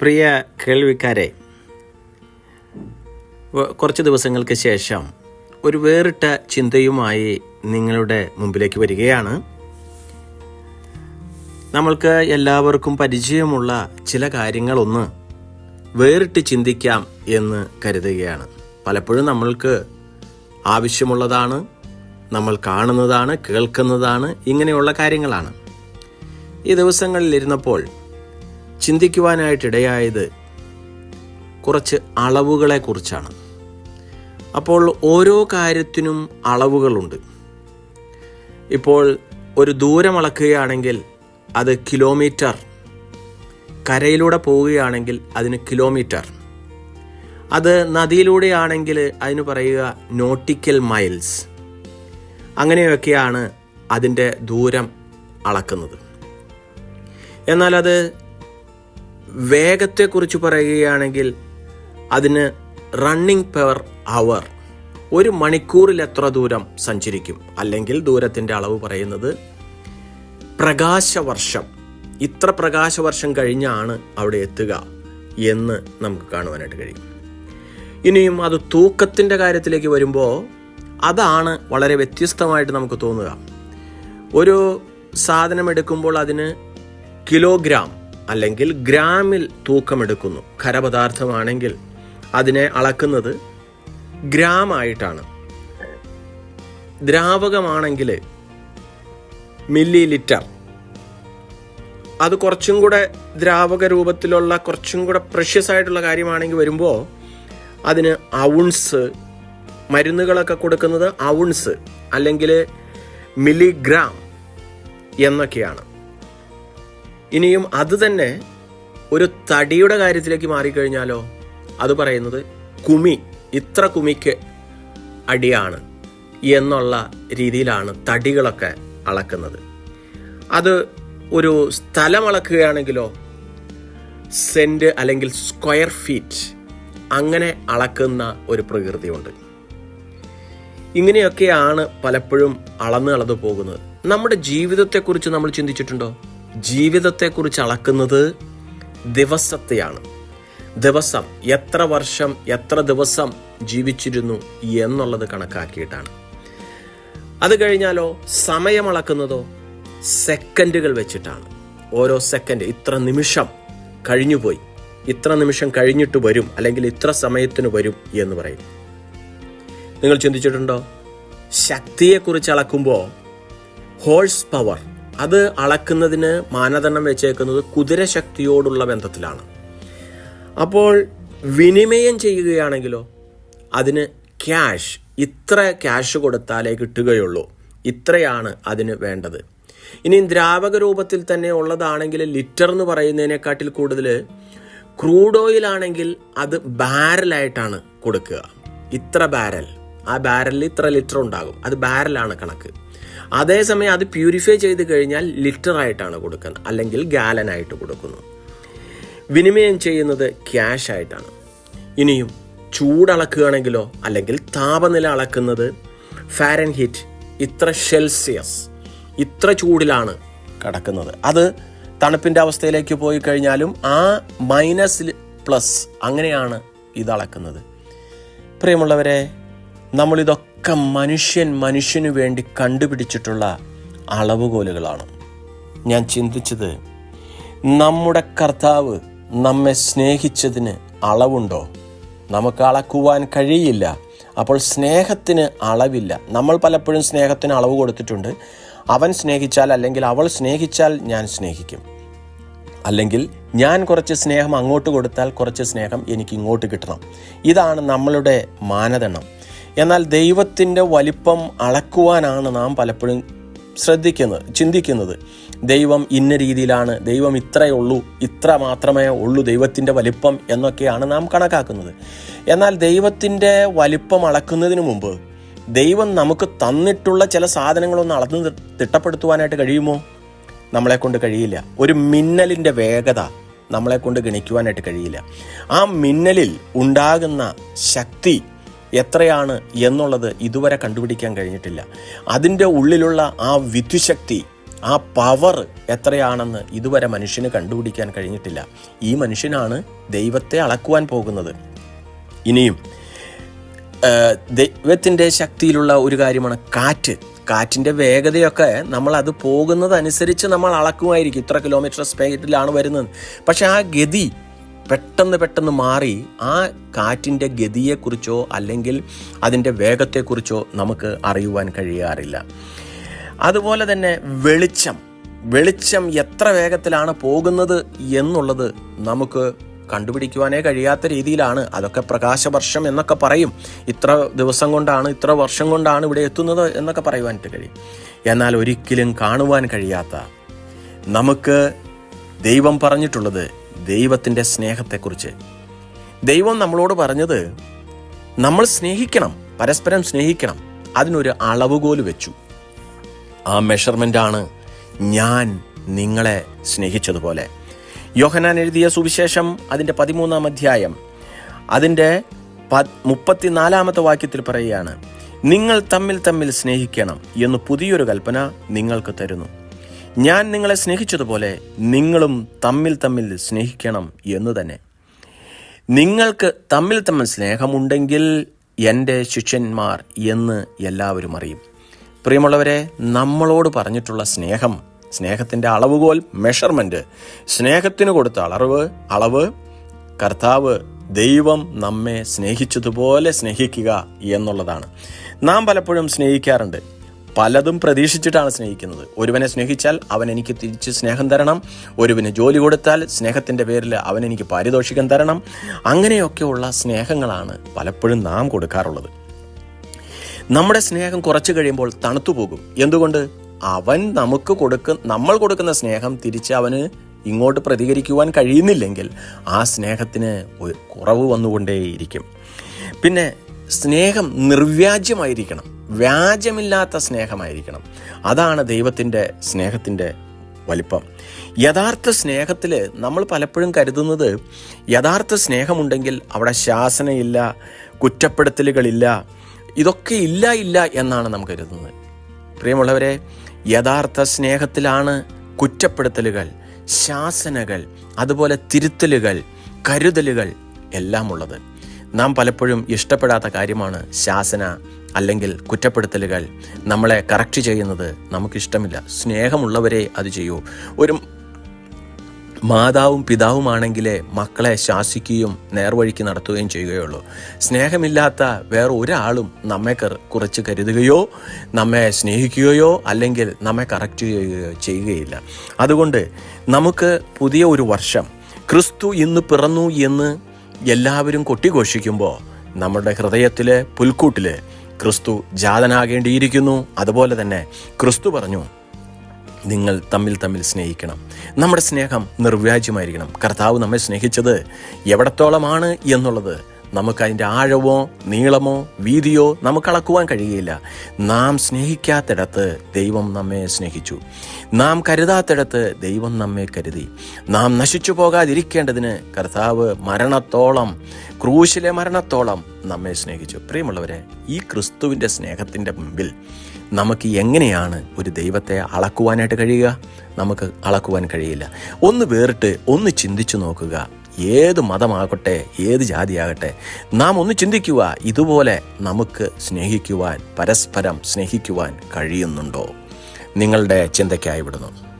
പ്രിയ കേൾവിക്കാരെ കുറച്ച് ദിവസങ്ങൾക്ക് ശേഷം ഒരു വേറിട്ട ചിന്തയുമായി നിങ്ങളുടെ മുമ്പിലേക്ക് വരികയാണ്. നമ്മൾക്ക് എല്ലാവർക്കും പരിചയമുള്ള ചില കാര്യങ്ങളൊന്ന് വേറിട്ട് ചിന്തിക്കാം എന്ന് കരുതുകയാണ്. പലപ്പോഴും നമ്മൾക്ക് ആവശ്യമുള്ളതാണ് നമ്മൾ കാണുന്നതാണ് കേൾക്കുന്നതാണ് ഇങ്ങനെയുള്ള കാര്യങ്ങളാണ്. ഈ ദിവസങ്ങളിൽ ഇരുന്നപ്പോൾ ചിന്തിക്കുവാനായിട്ടിടയായത് കുറച്ച് അളവുകളെക്കുറിച്ചാണ്. അപ്പോൾ ഓരോ കാര്യത്തിനും അളവുകളുണ്ട്. ഇപ്പോൾ ഒരു ദൂരം അളക്കുകയാണെങ്കിൽ അത് കിലോമീറ്റർ. കരയിലൂടെ പോവുകയാണെങ്കിൽ അതിന് കിലോമീറ്റർ. അത് നദിയിലൂടെയാണെങ്കിൽ അതിന് പറയുക നോട്ടിക്കൽ മൈൽസ്. അങ്ങനെയൊക്കെയാണ് അതിന്റെ ദൂരം അളക്കുന്നത്. എന്നാൽ അത് വേഗത്തെക്കുറിച്ച് പറയുകയാണെങ്കിൽ അതിന് റണ്ണിംഗ് പവർ അവർ ഒരു മണിക്കൂറിൽ എത്ര ദൂരം സഞ്ചരിക്കും? അല്ലെങ്കിൽ ദൂരത്തിന്റെ അളവ് പറയുന്നത് പ്രകാശവർഷം. ഇത്ര പ്രകാശവർഷം കഴിഞ്ഞാണ് അവിടെ എത്തുക എന്ന് നമുക്ക് കാണുവാനായിട്ട് കഴിയും. ഇനിയും അത് തൂക്കത്തിന്റെ കാര്യത്തിലേക്ക് വരുമ്പോൾ അതാണ് വളരെ വ്യത്യസ്തമായിട്ട് നമുക്ക് തോന്നുക. ഒരു സാധനം എടുക്കുമ്പോൾ അതിന് കിലോഗ്രാം അല്ലെങ്കിൽ ഗ്രാമിൽ തൂക്കമെടുക്കുന്നു. ഖരപദാർത്ഥമാണെങ്കിൽ അതിനെ അളക്കുന്നത് ഗ്രാമായിട്ടാണ്. ദ്രാവകമാണെങ്കിൽ മില്ലി ലിറ്റർ അത് കുറച്ചും കൂടെ ദ്രാവക രൂപത്തിലുള്ള കുറച്ചും കൂടെ പ്രഷ്യസ് ആയിട്ടുള്ള കാര്യമാണെങ്കിൽ വരുമ്പോൾ അതിന് ഔൺസ് മരുന്നുകളൊക്കെ കൊടുക്കുന്നത് ഔൺസ് അല്ലെങ്കിൽ മില്ലിഗ്രാം എന്നൊക്കെയാണ്. ഇനിയും അത് തന്നെ ഒരു തടിയുടെ കാര്യത്തിലേക്ക് മാറിക്കഴിഞ്ഞാലോ? അത് പറയുന്നത് കുമി ഇത്ര കുമിക്ക് അടിയാണ് എന്നുള്ള രീതിയിലാണ് തടികളൊക്കെ അളക്കുന്നത്. അത് ഒരു സ്ഥലം അളക്കുകയാണെങ്കിലോ സെന്റ് അല്ലെങ്കിൽ സ്ക്വയർ ഫീറ്റ് അങ്ങനെ അളക്കുന്ന ഒരു പ്രകൃതിയുണ്ട്. ഇങ്ങനെയൊക്കെയാണ് പലപ്പോഴും അളന്ന് അളന്നു പോകുന്നത്. നമ്മുടെ ജീവിതത്തെക്കുറിച്ച് നമ്മൾ ചിന്തിച്ചിട്ടുണ്ടോ? ജീവിതത്തെക്കുറിച്ച് അളക്കുന്നത് ദിവസത്തെയാണ്. ദിവസം എത്ര വർഷം എത്ര ദിവസം ജീവിച്ചിരുന്നു എന്നുള്ളത് കണക്കാക്കിയിട്ടാണ്. അത് കഴിഞ്ഞാലോ സമയമളക്കുന്നതോ സെക്കൻഡുകൾ വെച്ചിട്ടാണ്. ഓരോ സെക്കൻഡ് ഇത്ര നിമിഷം കഴിഞ്ഞുപോയി. ഇത്ര നിമിഷം കഴിഞ്ഞിട്ട് വരും അല്ലെങ്കിൽ ഇത്ര സമയത്തിന് വരും എന്ന് പറയും. നിങ്ങൾ ചിന്തിച്ചിട്ടുണ്ടോ? ശക്തിയെക്കുറിച്ച് അളക്കുമ്പോൾ ഹോഴ്സ് പവർ അത് അളക്കുന്നതിന് മാനദണ്ഡം വെച്ചേക്കുന്നത് കുതിരശക്തിയോടുള്ള ബന്ധത്തിലാണ്. അപ്പോൾ വിനിമയം ചെയ്യുകയാണെങ്കിലോ അതിന് ക്യാഷ് ഇത്ര ക്യാഷ് കൊടുത്താലേ കിട്ടുകയുള്ളൂ. ഇത്രയാണ് അതിന് വേണ്ടത്. ഇനി ദ്രാവക രൂപത്തിൽ തന്നെ ഉള്ളതാണെങ്കിൽ ലിറ്റർ എന്ന് പറയുന്നതിനെക്കാട്ടിൽ കൂടുതൽ ക്രൂഡ് ഓയിൽ ആണെങ്കിൽ അത് ബാരലായിട്ടാണ് കൊടുക്കുക. ഇത്ര ബാരൽ. ആ ബാരലിൽ ഇത്ര ലിറ്റർ ഉണ്ടാകും. അത് ബാരലാണ് കണക്ക്. അതേസമയം അത് പ്യൂരിഫൈ ചെയ്ത് കഴിഞ്ഞാൽ ലിറ്റർ ആയിട്ടാണ് കൊടുക്കുന്നത്. അല്ലെങ്കിൽ ഗാലനായിട്ട് കൊടുക്കുന്നു. വിനിമയം ചെയ്യുന്നത് ക്യാഷ് ആയിട്ടാണ്. ഇനിയും ചൂടളക്കുകയാണെങ്കിലോ അല്ലെങ്കിൽ താപനില അളക്കുന്നത് ഫാരൻ ഹിറ്റ് ഇത്ര സെൽഷ്യസ് ഇത്ര ചൂടിലാണ് കിടക്കുന്നത്. അത് തണുപ്പിന്റെ അവസ്ഥയിലേക്ക് പോയി കഴിഞ്ഞാലും ആ മൈനസ് പ്ലസ് അങ്ങനെയാണ് ഇത് അളക്കുന്നത്. പ്രിയമുള്ളവരെ നമ്മളിതൊക്കെ മനുഷ്യൻ മനുഷ്യനു വേണ്ടി കണ്ടുപിടിച്ചിട്ടുള്ള അളവുകോലുകളാണ്. ഞാൻ ചിന്തിച്ചത് നമ്മുടെ കർത്താവ് നമ്മെ സ്നേഹിച്ചതിന് അളവുണ്ടോ? നമുക്ക് അളക്കുവാൻ കഴിയില്ല. അപ്പോൾ സ്നേഹത്തിന് അളവില്ല. നമ്മൾ പലപ്പോഴും സ്നേഹത്തിന് അളവ് കൊടുത്തിട്ടുണ്ട്. അവൻ സ്നേഹിച്ചാൽ അല്ലെങ്കിൽ അവൾ സ്നേഹിച്ചാൽ ഞാൻ സ്നേഹിക്കും. അല്ലെങ്കിൽ ഞാൻ കുറച്ച് സ്നേഹം അങ്ങോട്ട് കൊടുത്താൽ കുറച്ച് സ്നേഹം എനിക്ക് ഇങ്ങോട്ട് കിട്ടണം. ഇതാണ് നമ്മളുടെ മാനദണ്ഡം. എന്നാൽ ദൈവത്തിന്റെ വലിപ്പം അളക്കുവാനാണ് നാം പലപ്പോഴും ശ്രദ്ധിക്കുന്നത് ചിന്തിക്കുന്നത്. ദൈവം ഇന്ന രീതിയിലാണ് ദൈവം ഇത്രയേ ഉള്ളൂ ഇത്ര മാത്രമേ ഉള്ളൂ ദൈവത്തിന്റെ വലിപ്പം എന്നൊക്കെയാണ് നാം കണക്കാക്കുന്നത്. എന്നാൽ ദൈവത്തിന്റെ വലിപ്പം അളക്കുന്നതിന് മുമ്പ് ദൈവം നമുക്ക് തന്നിട്ടുള്ള ചില സാധനങ്ങളൊന്ന് അളന്ന് തിട്ടപ്പെടുത്തുവാനായിട്ട് കഴിയുമോ? നമ്മളെ കൊണ്ട് കഴിയില്ല. ഒരു മിന്നലിന്റെ വേഗത നമ്മളെ കൊണ്ട് ഗണിക്കുവാനായിട്ട് കഴിയില്ല. ആ മിന്നലിൽ ഉണ്ടാകുന്ന ശക്തി എത്രയാണ് എന്നുള്ളത് ഇതുവരെ കണ്ടുപിടിക്കാൻ കഴിഞ്ഞിട്ടില്ല. അതിന്റെ ഉള്ളിലുള്ള ആ വിദ്യുശക്തി ആ പവർ എത്രയാണെന്ന് ഇതുവരെ മനുഷ്യന് കണ്ടുപിടിക്കാൻ കഴിഞ്ഞിട്ടില്ല. ഈ മനുഷ്യനാണ് ദൈവത്തെ അളക്കുവാൻ പോകുന്നത്. ഇനിയും ദൈവത്തിന്റെ ശക്തിയിലുള്ള ഒരു കാര്യമാണ് കാറ്റ്. കാറ്റിന്റെ വേഗതയൊക്കെ നമ്മൾ അത് പോകുന്നതനുസരിച്ച് നമ്മൾ അളക്കുമായിരിക്കും. ഇത്ര കിലോമീറ്റർ സ്പീഡിലാണ് വരുന്നത്. പക്ഷെ ആ ഗതി പെട്ടെന്ന് പെട്ടെന്ന് മാറി ആ കാറ്റിന്റെ ഗതിയെക്കുറിച്ചോ അല്ലെങ്കിൽ അതിന്റെ വേഗത്തെക്കുറിച്ചോ നമുക്ക് അറിയുവാൻ കഴിയാറില്ല. അതുപോലെ തന്നെ വെളിച്ചം. വെളിച്ചം എത്ര വേഗത്തിലാണ് പോകുന്നത് എന്നുള്ളത് നമുക്ക് കണ്ടുപിടിക്കുവാനേ കഴിയാത്ത രീതിയിലാണ്. അതൊക്കെ പ്രകാശവർഷം എന്നൊക്കെ പറയും. ഇത്ര ദിവസം കൊണ്ടാണ് ഇത്ര വർഷം കൊണ്ടാണ് ഇവിടെ എത്തുന്നത് എന്നൊക്കെ പറയുവാനായിട്ട് കഴിയും. എന്നാൽ ഒരിക്കലും കാണുവാൻ കഴിയാത്ത നമുക്ക് ദൈവം പറഞ്ഞിട്ടുള്ളത് ദൈവത്തിന്റെ സ്നേഹത്തെക്കുറിച്ച്. ദൈവം നമ്മളോട് പറഞ്ഞത് നമ്മൾ സ്നേഹിക്കണം പരസ്പരം സ്നേഹിക്കണം അതിനൊരു അളവുകോൽ വെച്ചു. ആ മെഷർമെന്റ് ആണ് ഞാൻ നിങ്ങളെ സ്നേഹിച്ചതുപോലെ. യോഹനാൻ എഴുതിയ സുവിശേഷം അതിന്റെ പതിമൂന്നാം അധ്യായം അതിന്റെ പ മുപ്പത്തിനാലാമത്തെ വാക്യത്തിൽ പറയുകയാണ് നിങ്ങൾ തമ്മിൽ തമ്മിൽ സ്നേഹിക്കണം എന്ന് പുതിയൊരു കൽപ്പന നിങ്ങൾക്ക് തരുന്നു. ഞാൻ നിങ്ങളെ സ്നേഹിച്ചതുപോലെ നിങ്ങളും തമ്മിൽ തമ്മിൽ സ്നേഹിക്കണം എന്ന് തന്നെ. നിങ്ങൾക്ക് തമ്മിൽ തമ്മിൽ സ്നേഹമുണ്ടെങ്കിൽ എന്റെ ശിഷ്യന്മാർ എന്ന് എല്ലാവരും അറിയും. പ്രിയമുള്ളവരെ നമ്മളോട് പറഞ്ഞിട്ടുള്ള സ്നേഹം സ്നേഹത്തിന്റെ അളവുകോൽ മെഷർമെന്റ് സ്നേഹത്തിന് കൊടുത്ത അളവ് അളവ് കർത്താവ് ദൈവം നമ്മെ സ്നേഹിച്ചതുപോലെ സ്നേഹിക്കുക എന്നുള്ളതാണ്. നാം പലപ്പോഴും സ്നേഹിക്കാറുണ്ട്. പലതും പ്രതീക്ഷിച്ചിട്ടാണ് സ്നേഹിക്കുന്നത്. ഒരുവനെ സ്നേഹിച്ചാൽ അവൻ എനിക്ക് തിരിച്ച് സ്നേഹം തരണം. ഒരുവന് ജോലി കൊടുത്താൽ സ്നേഹത്തിന്റെ പേരിൽ അവൻ എനിക്ക് പാരിതോഷികം തരണം. അങ്ങനെയൊക്കെയുള്ള സ്നേഹങ്ങളാണ് പലപ്പോഴും നാം കൊടുക്കാറുള്ളത്. നമ്മുടെ സ്നേഹം കുറച്ച് കഴിയുമ്പോൾ തണുത്തു പോകും. എന്തുകൊണ്ട്? അവൻ നമുക്ക് കൊടുക്ക നമ്മൾ കൊടുക്കുന്ന സ്നേഹം തിരിച്ച് അവന് ഇങ്ങോട്ട് പ്രതികരിക്കുവാൻ കഴിയുന്നില്ലെങ്കിൽ ആ സ്നേഹത്തിന് കുറവ് വന്നുകൊണ്ടേയിരിക്കും. പിന്നെ സ്നേഹം നിർവ്യാജ്യമായിരിക്കണം. വ്യാജമില്ലാത്ത സ്നേഹമായിരിക്കണം. അതാണ് ദൈവത്തിന്റെ സ്നേഹത്തിന്റെ വലിപ്പം. യഥാർത്ഥ സ്നേഹത്തിൽ നമ്മൾ പലപ്പോഴും കരുതുന്നത് യഥാർത്ഥ സ്നേഹമുണ്ടെങ്കിൽ അവിടെ ശാസനയില്ല കുറ്റപ്പെടുത്തലുകളില്ല ഇതൊക്കെ ഇല്ല ഇല്ല എന്നാണ് നാം കരുതുന്നത്. പ്രിയമുള്ളവരെ യഥാർത്ഥ സ്നേഹത്തിലാണ് കുറ്റപ്പെടുത്തലുകൾ ശാസനകൾ അതുപോലെ തിരുത്തലുകൾ കരുതലുകൾ എല്ലാം ഉള്ളത് നാം പലപ്പോഴും ഇഷ്ടപ്പെടാത്ത കാര്യമാണ് ശാസന അല്ലെങ്കിൽ കുറ്റപ്പെടുത്തലുകൾ നമ്മളെ കറക്റ്റ് ചെയ്യുന്നത് നമുക്കിഷ്ടമില്ല. സ്നേഹമുള്ളവരെ അത് ചെയ്യൂ. ഒരു മാതാവും പിതാവുമാണെങ്കിലേ മക്കളെ ശാസിക്കുകയും നേർവഴിക്ക് നടത്തുകയും ചെയ്യുകയുള്ളൂ. സ്നേഹമില്ലാത്ത വേറെ ഒരാളും നമ്മെ കുറച്ച് കരുതുകയോ നമ്മെ സ്നേഹിക്കുകയോ അല്ലെങ്കിൽ നമ്മെ കറക്റ്റ് ചെയ്യുകയോ ചെയ്യുകയില്ല. അതുകൊണ്ട് നമുക്ക് പുതിയ ഒരു വർഷം ക്രിസ്തു ഇന്ന് പിറന്നു എന്ന് എല്ലാവരും കൊട്ടിഘോഷിക്കുമ്പോൾ നമ്മുടെ ഹൃദയത്തിലെ പുൽക്കൂട്ടിൽ ക്രിസ്തു ജാതനാകേണ്ടിയിരിക്കുന്നു. അതുപോലെ തന്നെ ക്രിസ്തു പറഞ്ഞു നിങ്ങൾ തമ്മിൽ തമ്മിൽ സ്നേഹിക്കണം. നമ്മുടെ സ്നേഹം നിർവ്യാജ്യമായിരിക്കണം. കർത്താവ് നമ്മെ സ്നേഹിച്ചത് എവിടത്തോളമാണ് എന്നുള്ളത് നമുക്ക് അതിന്റെ ആഴമോ നീളമോ വീതിയോ നമുക്ക് അളക്കുവാൻ കഴിയുകയില്ല. നാം സ്നേഹിക്കാത്തിടത്ത് ദൈവം നമ്മെ സ്നേഹിച്ചു. നാം കരുതാത്തിടത്ത് ദൈവം നമ്മെ കരുതി. നാം നശിച്ചു പോകാതിരിക്കേണ്ടതിന് കർത്താവ് മരണത്തോളം ക്രൂശിലെ മരണത്തോളം നമ്മെ സ്നേഹിച്ചു. പ്രിയമുള്ളവരെ ഈ ക്രിസ്തുവിന്റെ സ്നേഹത്തിന്റെ മുമ്പിൽ നമുക്ക് എങ്ങനെയാണ് ഒരു ദൈവത്തെ അളക്കുവാനായിട്ട് കഴിയുക? നമുക്ക് അളക്കുവാൻ കഴിയില്ല. ഒന്ന് വേറിട്ട് ഒന്ന് ചിന്തിച്ചു നോക്കുക. ഏത് മതമാകട്ടെ ഏത് ജാതിയാകട്ടെ നാം ഒന്ന് ചിന്തിക്കുക ഇതുപോലെ നമുക്ക് സ്നേഹിക്കുവാൻ പരസ്പരം സ്നേഹിക്കുവാൻ കഴിയുന്നുണ്ടോ? നിങ്ങളുടെ ചിന്തയ്ക്കായി വിടുന്നു.